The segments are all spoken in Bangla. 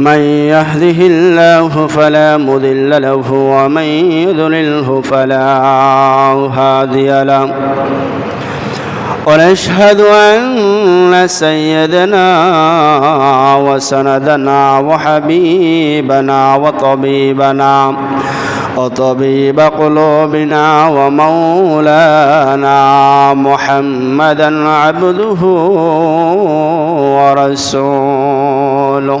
من يهده الله فلا مضل له ومن يضلله فلا هادي له. ونشهد أن سيدنا وسندنا وحبيبنا وطبيبنا وطبيب قلوبنا ومولانا محمدا عبده ورسوله.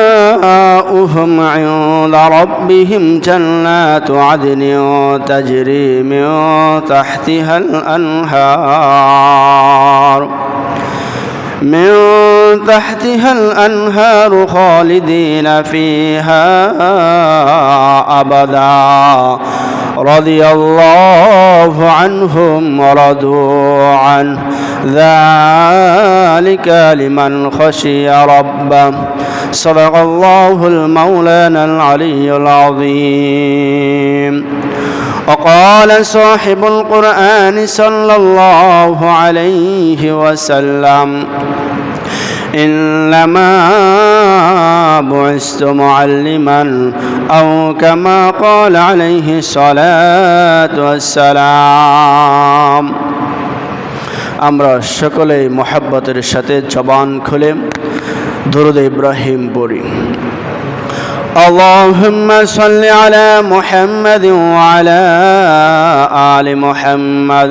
جزاؤهم عند ربهم جنات عدن تجري من تحتها الأنهار من تحتها الأنهار خالدين فيها أبدا. رضي الله عنهم ورضوا عنه. ذلك لمن خشي ربه. صدق الله المولانا العلي العظيم. وقال صاحب القرآن صلى الله عليه وسلم إنما بعثت معلما أو كما قال عليه الصلاة والسلام আমরা সকলেই মোহাব্বতের সাথে জবান খুলে দরুদ ইব্রাহিম পড়ি اللهم صل على محمد وعلى آل محمد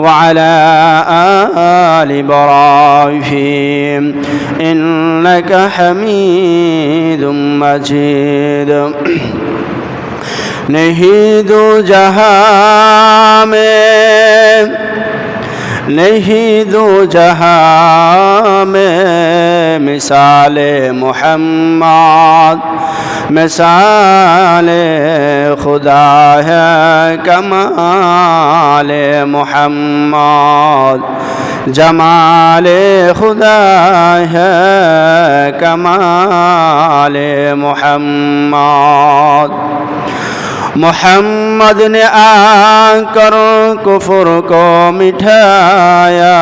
وعلى آل إبراهيم إنك حميد مجيد नहीं दो जहां में نہیں دو جہاں میں مثال محمد، مثال خدا ہے کمال محمد۔ جمال خدا ہے کمال محمد۔ मोहम्मद ने आकर कुफर को मिठाया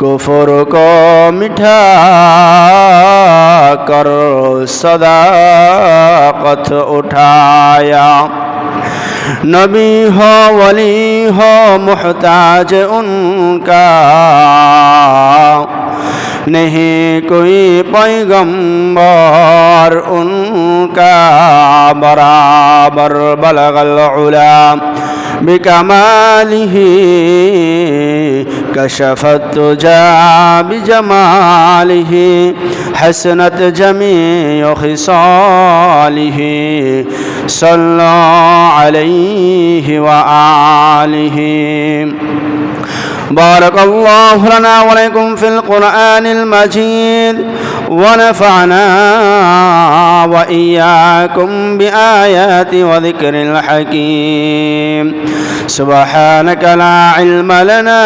कुफर को मिठा कर सदाकत उठाया नबी हो वली हो मोहताज उनका नहीं कोई पैगंबर उनका बराबर बलगल उला بكماله كشفت جا بجماله حسنت جميع خصاله صلى عليه وآله بارك الله لنا ولكم في القرآن المجيد ونفعنا وإياكم بآيات وذكر الحكيم. سبحانك لا علم لنا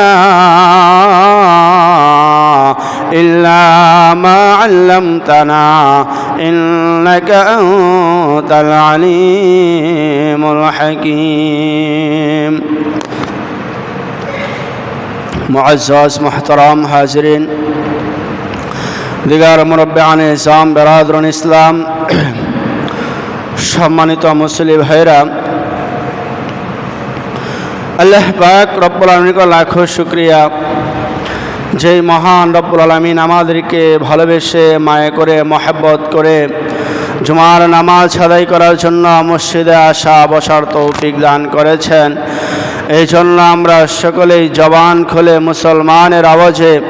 إلا ما علمتنا إنك أنت العليم الحكيم. معزز محترم হাজরিন দিগার মুরব্বান ইসলাম বেরাদরুন ইসলাম সম্মানিত মুসলিম ভাইরা আল্লাহ পাক রব্বুল আলমীকে লাখো শুক্রিয়া যেই মহান রব্বুল আলমিন আমাদেরকে ভালোবেসে মায়ে করে মহাব্বত করে জুমার নামাজ আদায় করার জন্য মসজিদে আসা বসার তৌফিক দান করেছেন এই জন্য আমরা সকলেই জবান খোলে মুসলমানের আওয়াজে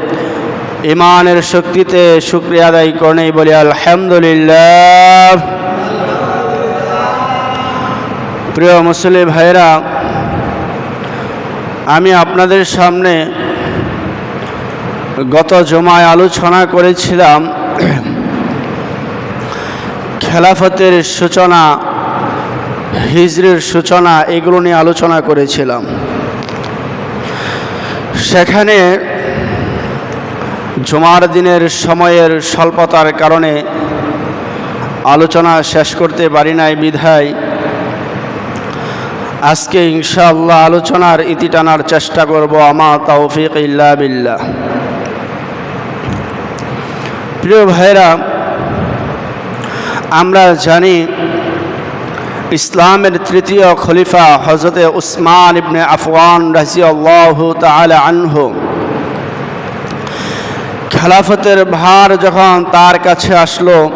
ইমানের শক্তিতে শুক্রিয়া আদায় করে বলি, আলহামদুলিল্লাহ। প্রিয় মুসলিম ভাইরা আমি আপনাদের সামনে গত জমায় আলোচনা করেছিলাম খেলাফতের সূচনা হিজরির সূচনা এগুলো নিয়ে আলোচনা করেছিলাম। সেখানে জমার দিনের সময়ের স্বল্পতার কারণে আলোচনা শেষ করতে পারি নাই বিধায় আজকে ইনশাআল্লাহ আলোচনার ইতি টানার চেষ্টা করব আমা তৌফিক ইল্লা বিল্লাহ। প্রিয় ভাইরা আমরা জানি ইসলামের তৃতীয় খলিফা হজরতে উসমান ইবনে আফগান রাজিয়াল্লাহু তাআলা আনহু। খেলাফতের ভার যখন তার কাছে আসলো,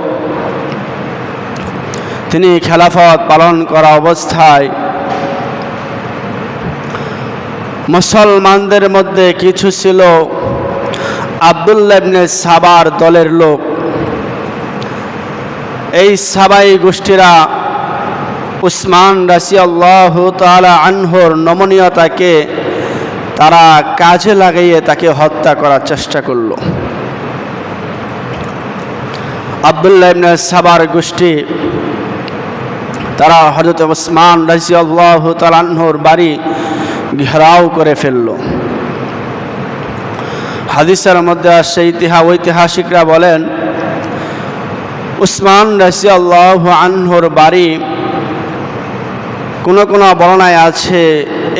তিনি খেলাফত পালন করা অবস্থায় মুসলমানদের মধ্যে কিছু ছিল আবদুল্লাবনে সাবার দলের লোক। এই সাবাই গোষ্ঠীরা উসমান রাসিয়াল্লাহ তালা আনহর নমনীয়তাকে তারা কাজে লাগিয়ে তাকে হত্যা করার চেষ্টা করল। আবদুল্লাহ ইবনে সাবার গোষ্ঠী, তারা হজরত ওসমান রাজিয়াল্লাহ তালাহর বাড়ি ঘেরাও করে ফেলল। হাদিসের মধ্যে আসছে ইতিহা, ঐতিহাসিকরা বলেন, উসমান রাজিয়াল্লাহ আনহর বাড়ি কোনো কোনো বর্ণায় আছে,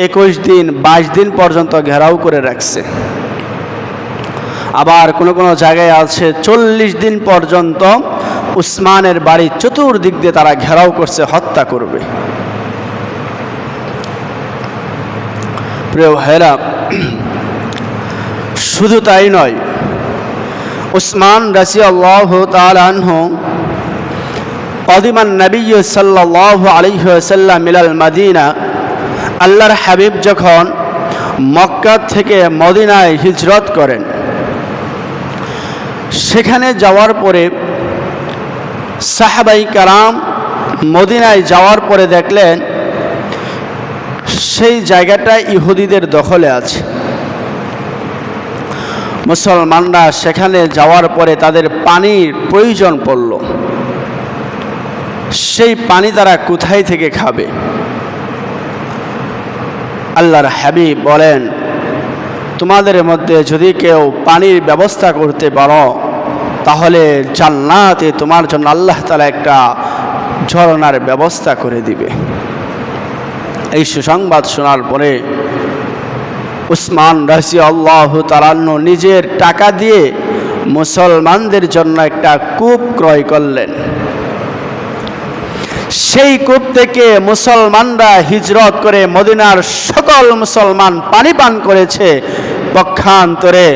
একুশ দিন, বাইশ দিন পর্যন্ত ঘেরাও করে রাখছে। আবার কোনো কোনো জায়গায় আছে, চল্লিশ দিন পর্যন্ত উসমানের বাড়ি চতুর্দিক দিয়ে তারা ঘেরাও করছে, হত্যা করবে। প্রিয় ভাইরা শুধু তাই নয়, উসমান রাসি কদিমান নবী সাল্লাহ আলিহাসাল্লাম মিলাল মাদিনা, আল্লাহর হাবিব যখন মক্কা থেকে মদিনায় হিজরত করেন, সেখানে যাওয়ার পরে সাহাবাই কারাম মদিনায় যাওয়ার পরে দেখলেন সেই জায়গাটা ইহুদিদের দখলে আছে। মুসলমানরা সেখানে যাওয়ার পরে তাদের পানির প্রয়োজন পড়ল। সেই পানি তারা কোথায় থেকে খাবে? আল্লাহর হাবিব বলেন, তোমাদের মধ্যে যদি কেউ পানির ব্যবস্থা করতে পারো, তাহলে জান্নাতে তোমার জন্য আল্লাহ তালা একটা ঝরনার ব্যবস্থা করে দিবে। এই সুসংবাদ শোনার পরে উসমান রাজি আল্লাহ তালান্ন নিজের টাকা দিয়ে মুসলমানদের জন্য একটা কূপ ক্রয় করলেন। সেই কূপ থেকে মুসলমানরা হিজরত করে মদিনার সকল মুসলমান পানি পান করেছে পক্ষান্তরে।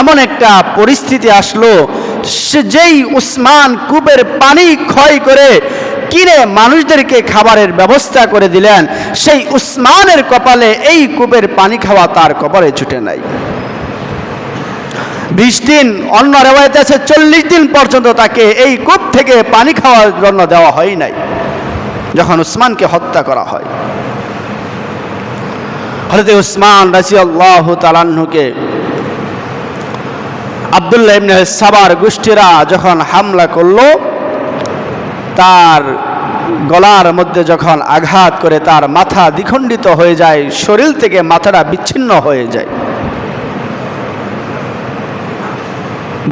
এমন একটা পরিস্থিতি আসলো যেই উসমান কূপের পানি ক্ষয় করে কিনে মানুষদেরকে খাবারের ব্যবস্থা করে দিলেন, সেই উসমানের কপালে এই কূপের পানি খাওয়া তার কপালে ছুটে নাই। বিশ দিন, অন্য রেওয়ায়তে আছে, চল্লিশ দিন পর্যন্ত তাকে এই কূপ থেকে পানি খাওয়ার জন্য দেওয়া হয় নাই। যখন উসমানকে হত্যা করা হয়। হরতে উসমান রাজি আল্লাহ তালান্নুকে আবদুল্লাহ ইবনে সাবার গোষ্ঠীরা যখন হামলা করল, তার গলার মধ্যে যখন আঘাত করে তার মাথা দ্বিখণ্ডিত হয়ে যায়, শরীর থেকে মাথাটা বিচ্ছিন্ন হয়ে যায়।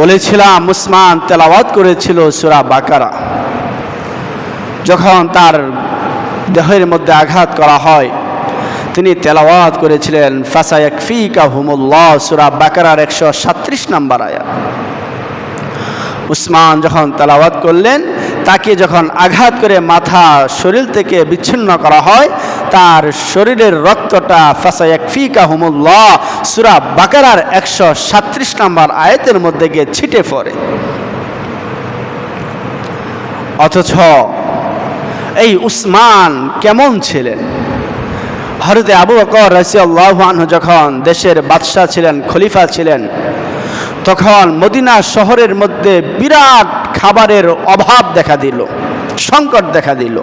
বলেছিলাম, উসমান তেলাওয়াত করেছিল সুরা বাকারা। যখন তার দেহের মধ্যে আঘাত করা হয়, তিনি তেলাওয়াত করেছিলেন ফাসায়াক ফিকা হুমুল্লাহ, সুরা বাকারার একশো সাত্রিশ নাম্বার আয়াত। উসমান যখন তেলাওয়াত করলেন, তাকে যখন আঘাত করে মাথা শরীর থেকে বিচ্ছিন্ন করা হয়, তার শরীরের রক্তটা ফাসায়াক ফিকা হুমুল্লাহ, সুরা বাকারার একশো সাত্রিশ নাম্বার আয়াতের মধ্যে গিয়ে ছিটে পড়ে। অথচ এই উসমান কেমন ছিলেন? হরতে আবু বকর রাসিয়াল্লাহ আনহু যখন দেশের বাদশাহ ছিলেন, খলিফা ছিলেন, তখন মদিনা শহরের মধ্যে বিরাট খাবারের অভাব দেখা দিল, সংকট দেখা দিল।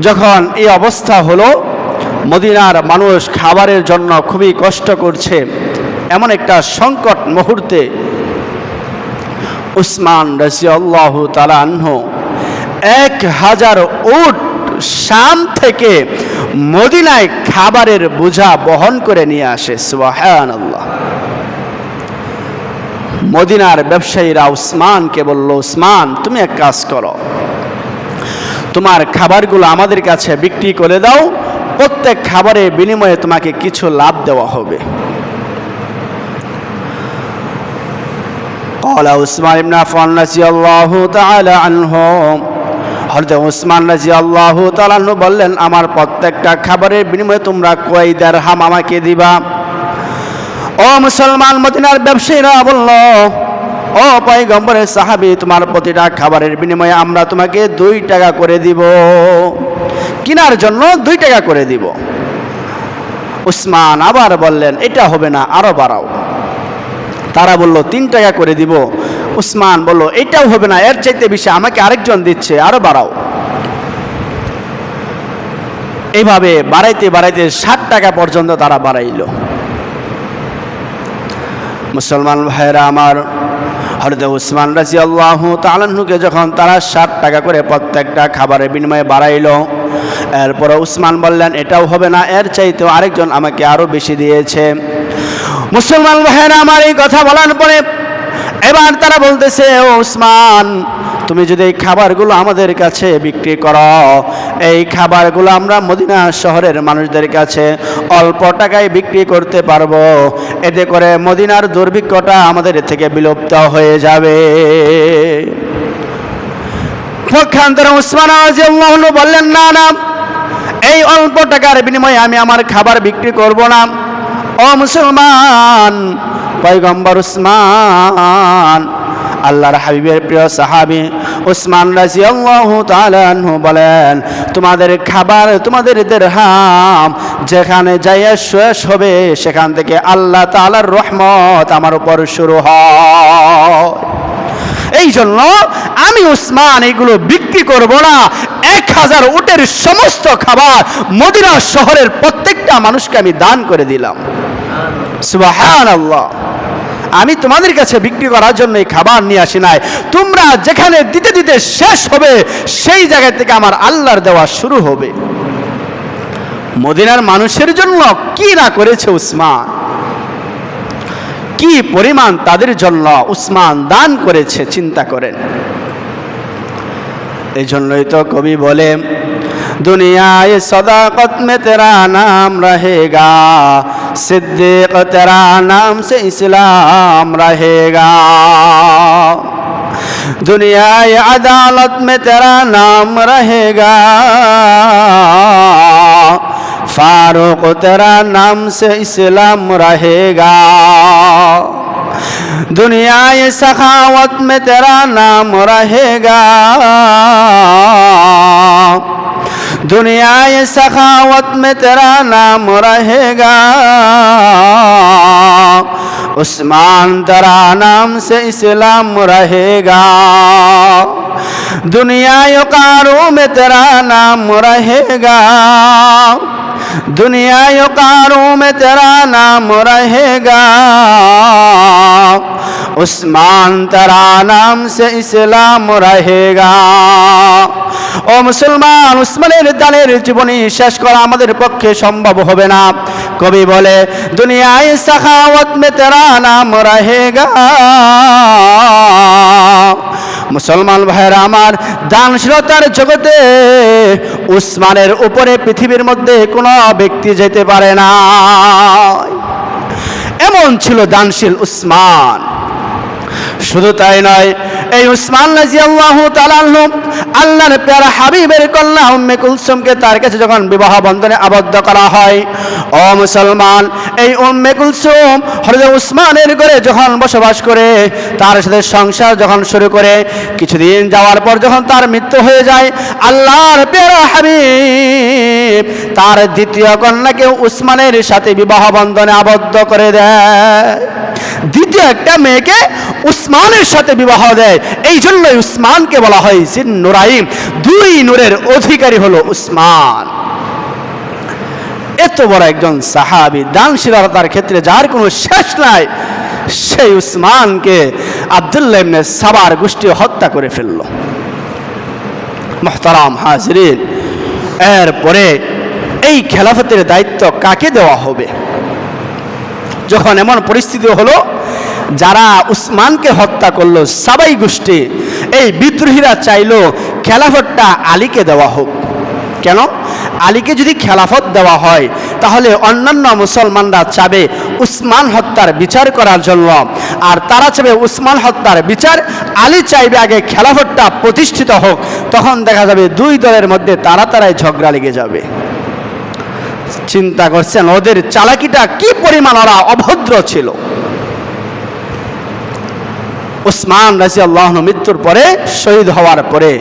যখন এই অবস্থা হলো, মদিনার মানুষ খাবারের জন্য খুবই কষ্ট করছে, এমন একটা সংকট মুহূর্তে উসমান রাজিয়াল্লাহ তালাহ এক হাজার উট শাম থেকে মদিনায় খাবারের বোঝা বহন করে নিয়ে আসে সুবাহান আল্লাহ মদিনার ব্যবসায়ীরা উসমানকে বলল, উসমান, তুমি এক কাজ করো। তোমার খাবারগুলো আমাদের কাছে বিক্রি করে দাও। প্রত্যেক খাবারের বিনিময়ে তোমাকে কিছু লাভ দেওয়া হবে। قال عثمان بن عفان رضي الله تعالى عنه হরতে উসমান রাজি আল্লাহ তালাহু বললেন আমার প্রত্যেকটা খাবারের বিনিময়ে তোমরা কয় হাম আমাকে দিবা ও মুসলমান মদিনার ব্যবসায়ীরা বলল ও পয়গম্বরের সাহাবি তোমার প্রতিটা খাবারের বিনিময়ে আমরা তোমাকে দুই টাকা করে দিব কেনার জন্য দুই টাকা করে দিব উসমান আবার বললেন এটা হবে না আরো বাড়াও তারা বলল, তিন টাকা করে দিব। উসমান বলল, এটাও হবে না, এর চাইতে বেশি আমাকে আরেকজন দিচ্ছে, আরও বাড়াও। এইভাবে বাড়াইতে বাড়াইতে ষাট টাকা পর্যন্ত তারা বাড়াইল। মুসলমান ভাইয়েরা আমার হরদে উসমান রাজি আল্লাহ তালাহুকে যখন তারা ষাট টাকা করে প্রত্যেকটা খাবারের বিনিময়ে বাড়াইল এরপরে উসমান বললেন, এটাও হবে না, এর চাইতেও আরেকজন আমাকে আরও বেশি দিয়েছে। মুসলমান ভাইয়েরা, আমার এই কথা বলার পরে এবার তারা বলতেছে, ও উসমান, তুমি যদি এই খাবারগুলো আমাদের কাছে বিক্রি করো, এই খাবারগুলো আমরা মদিনা শহরের মানুষদের কাছে অল্প টাকায় বিক্রি করতে পারব। এতে করে মদিনার দুর্ভিক্ষটা আমাদের থেকে বিলুপ্ত হয়ে যাবে। পক্ষান্তরে উসমান বললেন, না না, এই অল্প টাকার বিনিময়ে আমি আমার খাবার বিক্রি করব না। ও মুসলমান, পয়গম্বর উসমান, আল্লাহর হাবিবের প্রিয় সাহাবি উসমান রাজি আল্লাহ তালানহু বলেন, তোমাদের খাবার, তোমাদের দেড়হাম, যেখানে যাইয়া শেষ হবে, সেখান থেকে আল্লাহ তালার রহমত আমার উপর শুরু হয়। এই জন্য আমি উসমান এগুলো বিক্রি করব না। এক হাজার উটের সমস্ত খাবার মদিনা শহরের প্রত্যেকটা মানুষকে আমি দান করে দিলাম। সুবাহান আল্লাহ আমি তোমাদের কাছে বিক্রি করার জন্য এই খাবার নিয়ে আসি নাই। তোমরা যেখানে দিতে দিতে শেষ হবে, সেই জায়গা থেকে আমার আল্লাহর দেওয়া শুরু হবে। মদিনার মানুষের জন্য কি না করেছে উসমান? কি পরিমাণ তাদের জন্য উসমান দান করেছে, চিন্তা করেন। এই জন্যই তো কবি বলে دنیا صداقت میں تیرا نام رہے گا، صدیق تیرا نام سے اسلام رہے گا۔ دنیا عدالت میں تیرا نام رہے گا۔ فاروق تیرا نام سے اسلام رہے گا۔ دنیا سخاوت میں تیرا نام رہے گا۔ دنیا سخاوت میں تیرا نام رہے گا۔ عثمان تیرا نام سے اسلام رہے گا۔ دنیا یقاروں میں تیرا نام رہے گا۔ دنیا یقاروں میں تیرا نام رہے گا۔ उस्मान तेरा नाम से इस्लाम रहेगा ও মুসলমান উসমানের দানের জীবনী শেষ করা আমাদের পক্ষে সম্ভব হবে না কবি বলে দুনিয়ায় সাখাওয়াত মে তেরা নাম রহেগা মুসলমান ভাইয়েরা আমার দানশীলতার জগতে উসমানের উপরে পৃথিবীর মধ্যে কোনো ব্যক্তি যেতে পারে না এমন ছিল দানশীল উসমান শুধু তাই নয়, এই উসমান রাজি আল্লাহ তালাল্লু আল্লাহর প্যারা হাবিবের কন্যা উম্মে কুলসুমকে তার কাছে যখন বিবাহ বন্ধনে আবদ্ধ করা হয়, ও মুসলমান, এই উম্মে কুলসুম হরদ উসমানের ঘরে যখন বসবাস করে, তার সাথে সংসার যখন শুরু করে, কিছুদিন যাওয়ার পর যখন তার মৃত্যু হয়ে যায়, আল্লাহর প্যারা হাবিব তার দ্বিতীয় কন্যাকে উসমানের সাথে বিবাহ বন্ধনে আবদ্ধ করে দেয়। দ্বিতীয় একটা মেয়েকে উসমানের সাথে বিবাহ দেয়। এই জন্যই উসমানকে বলা হয় জিন নুরাইম। দুই নূরের অধিকারী হলো উসমান। এত বড় একজন সাহাবি, দানশীলতার ক্ষেত্রে যার কোনো শেষ নাই, সেই উসমানকে আবদুল্লাহ সাবার গোষ্ঠী হত্যা করে ফেলল। মোহতারাম হাজরিন, এরপরে এই খেলাফতের দায়িত্ব কাকে দেওয়া হবে? যখন এমন পরিস্থিতি হলো যারা উসমানকে হত্যা করল, সাবাই গোষ্ঠী, এই বিদ্রোহীরা চাইল খেলাফতটা আলীকে দেওয়া হোক। কেন? আলীকে যদি খেলাফত দেওয়া হয়, তাহলে অন্যান্য মুসলমানরা চাবে উসমান হত্যার বিচার করার জন্য। আর তারা চাবে উসমান হত্যার বিচার, আলী চাইবে আগে খেলাফতটা প্রতিষ্ঠিত হোক, তখন দেখা যাবে দুই দলের মধ্যে তারা তারাই ঝগড়া লেগে যাবে। চিন্তা করছেন, ওদের চালাকিটা কি পরিমাণ ওরা অভদ্র ছিল? উসমান রাজি আল্লাহ মৃত্যুর পরে শহীদ হওয়ার পরে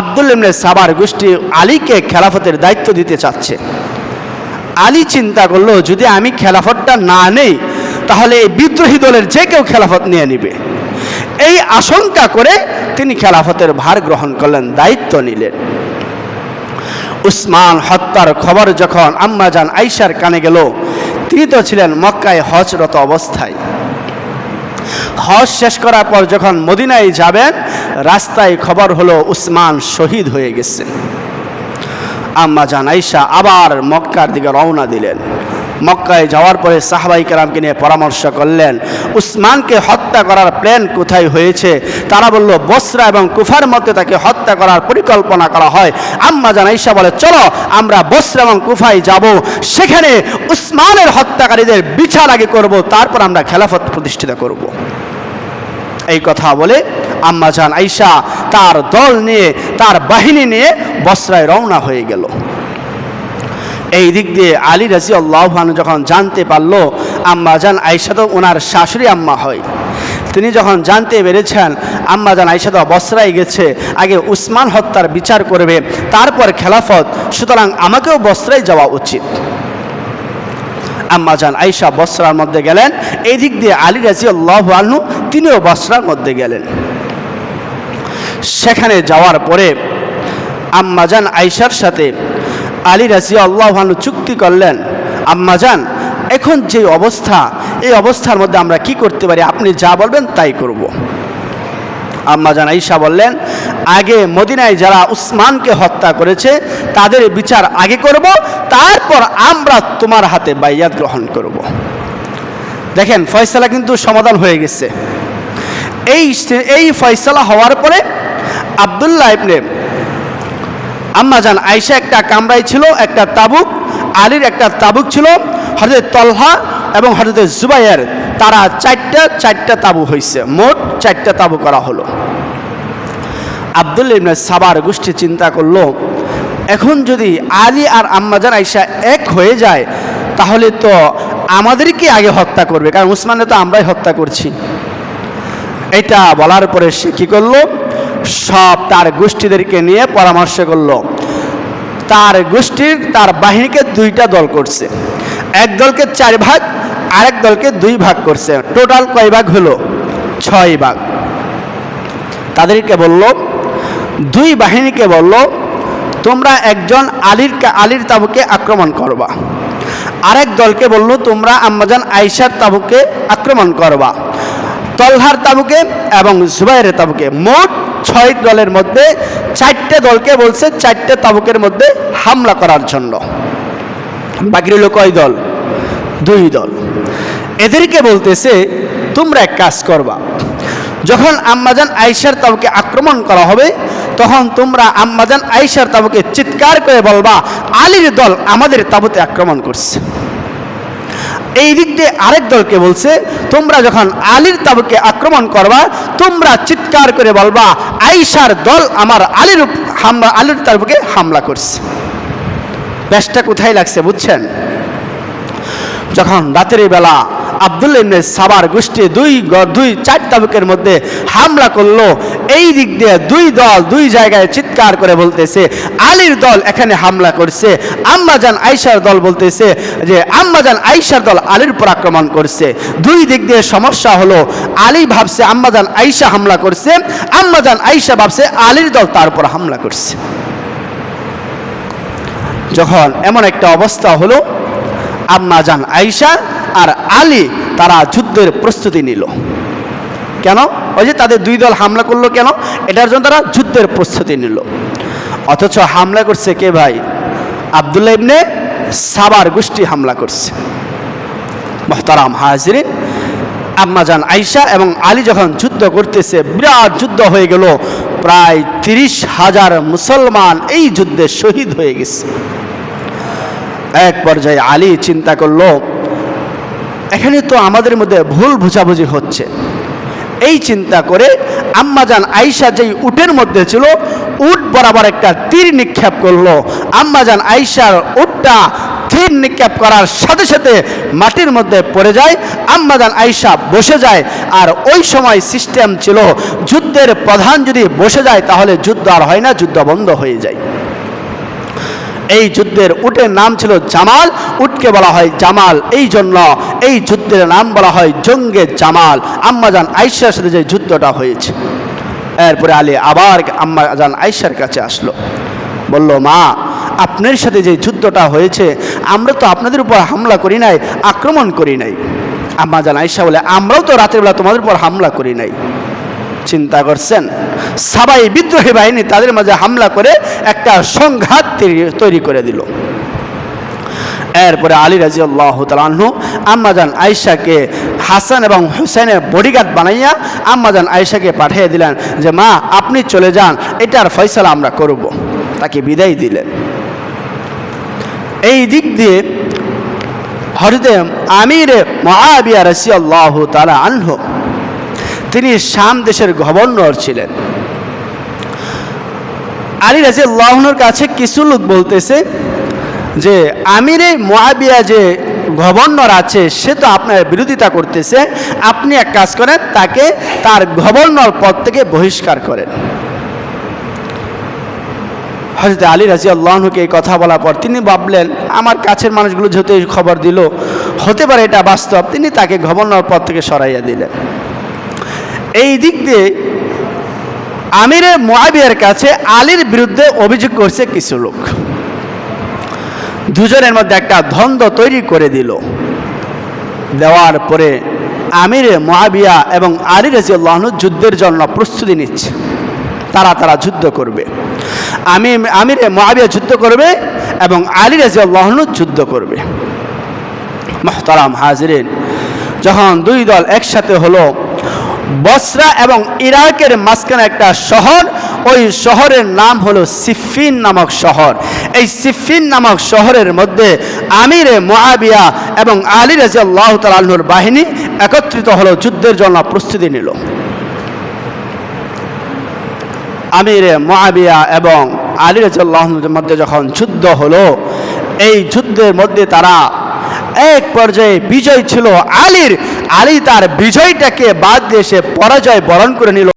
আব্দুল ইমনে সাবার গোষ্ঠী আলীকে খেলাফতের দায়িত্ব দিতে চাচ্ছে। আলী চিন্তা করল, যদি আমি খেলাফতটা না নেই, তাহলে এই বিদ্রোহী দলের যে কেউ খেলাফত নিয়ে নিবে। এই আশঙ্কা করে তিনি খেলাফতের ভার গ্রহণ করলেন, দায়িত্ব নিলেন। উসমান হত্যার খবর যখন আম্মাজান আইসার কানে গেল, তিনি তো ছিলেন মক্কায় হজরত অবস্থায়। হজ শেষ করার পর যখন মদিনায় যাবেন, রাস্তায় খবর হলো উসমান শহীদ হয়ে গেছে। আম্মা জান আইসা আবার মক্কার দিকে রওনা দিলেন। মক্কায় যাওয়ার পরে সাহাবাই কেরামকে নিয়ে পরামর্শ করলেন, উসমানকে হত্যা করার প্ল্যান কোথায় হয়েছে? তারা বলল, বসরা এবং কুফার মধ্যে তাকে হত্যা করার পরিকল্পনা করা হয়। আম্মা জান আইসা বলে, চলো, আমরা বসরা এবং কুফায় যাব। সেখানে উসমানের হত্যাকারীদের বিচার আগে করব, তারপর আমরা খেলাফত প্রতিষ্ঠিত করব। এই কথা বলে আম্মা জান আইসা তার দল নিয়ে, তার বাহিনী নিয়ে বসরায় রওনা হয়ে গেল। এই দিক দিয়ে আলী রাজি আল্লাহান যখন জানতে পারল, আম্মা জান আইসা তো ওনার শাশুড়ি আম্মা হয়। তিনি যখন জানতে পেরেছেন, আম্মা জান আইসা তো বসরায় গেছে, আগে উসমান হত্যার বিচার করবে, তারপর খেলাফত, সুতরাং আমাকেও বসরায় যাওয়া উচিত। আম্মা জান আইসা বসরার মধ্যে গেলেন, এই দিক দিয়ে আলী রাজি আল্লাহ তিনিও বসরার মধ্যে গেলেন। সেখানে যাওয়ার পরে আম্মাজান আইসার সাথে আলী রাজিয়া আল্লাহানু চুক্তি করলেন আম্মাজান এখন যে অবস্থা, এই অবস্থার মধ্যে আমরা কি করতে পারি? আপনি যা বলবেন তাই করব। আম্মা আম্মাজান আইসা বললেন, আগে মদিনায় যারা উসমানকে হত্যা করেছে, তাদের বিচার আগে করব, তারপর আমরা তোমার হাতে বাইয়াত গ্রহণ করব। দেখেন, ফয়সালা কিন্তু সমাধান হয়ে গেছে। এই এই ফয়সালা হওয়ার পরে আবদুল্লাহ ইবনে আম্মাজান আয়সা একটা কামরাই ছিল, একটা তাবুক, আলীর একটা তাবুক ছিল হজরত তলহা এবং হজরত জুবাইয়ের তারা চারটা চারটা তাবু হয়েছে মোট চারটা তাবু করা হলো। আবদুল্লা ইবনে সাবার গোষ্ঠী চিন্তা করল, এখন যদি আলী আর আম্মাজান আয়সা এক হয়ে যায়, তাহলে তো আমাদেরকে আগে হত্যা করবে, কারণ উসমানে তো আমরাই হত্যা করছি। এটা বলার পরে সে কী করল সব তার গোষ্ঠীদেরকে নিয়ে পরামর্শ করল। তার গোষ্ঠীর, তার বাহিনীকে দুইটা দল করছে। এক দলকে চার ভাগ, আরেক দলকে দুই ভাগ করছে। টোটাল কয় ভাগ হলো? ছয় ভাগ। তাদেরকে বলল, দুই বাহিনীকে বলল, তোমরা একজন আলীর আলীর তাবুকে আক্রমণ করবা। আরেক দলকে বলল, তোমরা আম্মাজান আইসার তাবুকে আক্রমণ করবা। তলহার তাবুকে এবং জুবাইরের তাবুকে মোট ছয় দলের মধ্যে চারটে দলকে বলছে চারটে তাবুকের মধ্যে হামলা করার জন্য। বাকি রইল কয় দল? দুই দল। এদেরকে বলতেছে, তোমরা এক কাজ করবা। যখন আম্মাজান আইসার তাবুকে আক্রমণ করা হবে, তখন তোমরা আম্মাজান আইসার তাবুকে চিৎকার করে বলবা, আলীর দল আমাদের তাবুতে আক্রমণ করছে। এই দিক দিয়ে আরেক দলকে বলছে, তোমরা যখন আলীর তাবুকে আক্রমণ করবা, তোমরা চিৎকার করে বলবা আইসার দল আমার আলীর হামলা আলীর তাবুকে হামলা করছে। ব্যাসটা কোথায় লাগছে বুঝছেন? যখন রাতের বেলা আবদুল্লা সাবার গোষ্ঠী দুই দুই চার তাবুকের মধ্যে হামলা করল। এই দিক দিয়ে দুই দল, দুই জায়গায় চিৎকার করে বলতেছে, আলীর দল এখানে হামলা করছে, আম্মাজান আইসার দল বলতেছে যে, আম্মাজান আইসার দল আলীর উপর আক্রমণ করছে। দুই দিক দিয়ে সমস্যা হলো, আলী ভাবছে আম্মাজান আইসা হামলা করছে, আম্মাজান আইসা ভাবছে আলীর দল তার উপর হামলা করছে। যখন এমন একটা অবস্থা হলো, আম্মাজান আইসা আর আলী তারা যুদ্ধের প্রস্তুতি নিল। কেন? ওই যে তাদের দুই দল হামলা করল কেন? এটার জন্য তারা যুদ্ধের প্রস্তুতি নিল। অথচ হামলা করছে কে ভাই? আবদুল্লাহ ইবনে সাবার গোষ্ঠী হামলা করছে। মহতারাম হাজিরিন আম্মাজান আইসা এবং আলী যখন যুদ্ধ করতেছে, বিরাট যুদ্ধ হয়ে গেল। প্রায় তিরিশ হাজার মুসলমান এই যুদ্ধে শহীদ হয়ে গেছে। এক পর্যায়ে আলী চিন্তা করল, এখানে তো আমাদের মধ্যে ভুল বুঝাবুঝি হচ্ছে। এই চিন্তা করে আম্মাজান আইসা যেই উটের মধ্যে ছিল, উট বরাবর একটা তীর নিক্ষেপ করল। আম্মাজান আইসার উটটা তীর নিক্ষেপ করার সাথে সাথে মাটির মধ্যে পড়ে যায়। আম্মাজান আইসা বসে যায়, আর ওই সময় সিস্টেম ছিল, যুদ্ধের প্রধান যদি বসে যায়, তাহলে যুদ্ধ আর হয় না, যুদ্ধ বন্ধ হয়ে যায়। এই যুদ্ধের উটের নাম ছিল জামাল। উটকে বলা হয় জামাল। এই জন্য এই যুদ্ধের নাম বলা হয় জঙ্গে জামাল। আম্মাজান আইসার সাথে যে যুদ্ধটা হয়েছে। এরপরে আলী আবার আম্মাজান আইসার কাছে আসলো। বলল, মা, আপনার সাথে যে যুদ্ধটা হয়েছে, আমরা তো আপনাদের উপর হামলা করি নাই, আক্রমণ করি নাই। আম্মাজান আইসা বলে, আমরাও তো রাতের বেলা তোমাদের উপর হামলা করি নাই। চিন্তা করছেন। সাবাই বিদ্রোহী বাহিনী তাদের মাঝে হামলা করে একটা সংঘাত তৈরি- করে দিল। এরপরে আলী রাজি আল্লাহ তালাহু আম্মাজান আয়সাকে হাসান এবং হুসেনের বডিগার্ড বানাইয়া আম্মাজান আয়সাকে পাঠিয়ে দিলেন যে, মা, আপনি চলে যান, এটার ফয়সালা আমরা করব। তাকে বিদায় দিলেন। এই দিক দিয়ে হরদে আমির মহাবিয়া রসি আল্লাহ তালা আনহ তিনি শাম দেশের গভর্নর ছিলেন। আলী রাজি আল্লাহনুর কাছে কিছু লোক বলতেছে যে, আমিরে মোয়াবিয়া যে গভর্নর আছে, সে তো আপনার বিরোধিতা করতেছে। আপনি এক কাজ করেন, তাকে তার গভর্নর পদ থেকে বহিষ্কার করেন। হজরত আলী রাজি আল্লাহনুকে এই কথা বলার পর তিনি ভাবলেন, আমার কাছের মানুষগুলো যেহেতু খবর দিল, হতে পারে এটা বাস্তব। তিনি তাকে গভর্নর পদ থেকে সরাইয়া দিলেন। এই দিক দিয়ে আমিরে মোয়াবিয়ার কাছে আলীর বিরুদ্ধে অভিযোগ করছে কিছু লোক। দুজনের মধ্যে একটা দ্বন্দ্ব তৈরি করে দিল। দেওয়ার পরে আমিরে মোয়াবিয়া এবং আলী রাজিউল্লাহনু যুদ্ধের জন্য প্রস্তুতি নিচ্ছে। তারা তারা যুদ্ধ করবে। আমি, আমিরে মোয়াবিয়া যুদ্ধ করবে এবং আলী রাজিউল্লাহনু যুদ্ধ করবে। মোহতারাম হাজরিন, যখন দুই দল একসাথে হলো বসরা এবং ইরাকের মাঝখানে একটা শহর। ওই শহরের নাম হলো সিফিন নামক শহর। এই সিফিন নামক শহরের মধ্যে আমিরে মোয়াবিয়া এবং আলী রাজি আল্লাহ তালুর বাহিনী একত্রিত হলো, যুদ্ধের জন্য প্রস্তুতি নিল। আমিরে মোয়াবিয়া এবং আলী রাজিউল্লাহর মধ্যে যখন যুদ্ধ হলো, এই যুদ্ধের মধ্যে তারা এক পর্যায়ে বিজয় ছিল আলীর। আলী তার বিজয়টাকে বাদ দিয়ে সে পরাজয় বরণ করে নিল।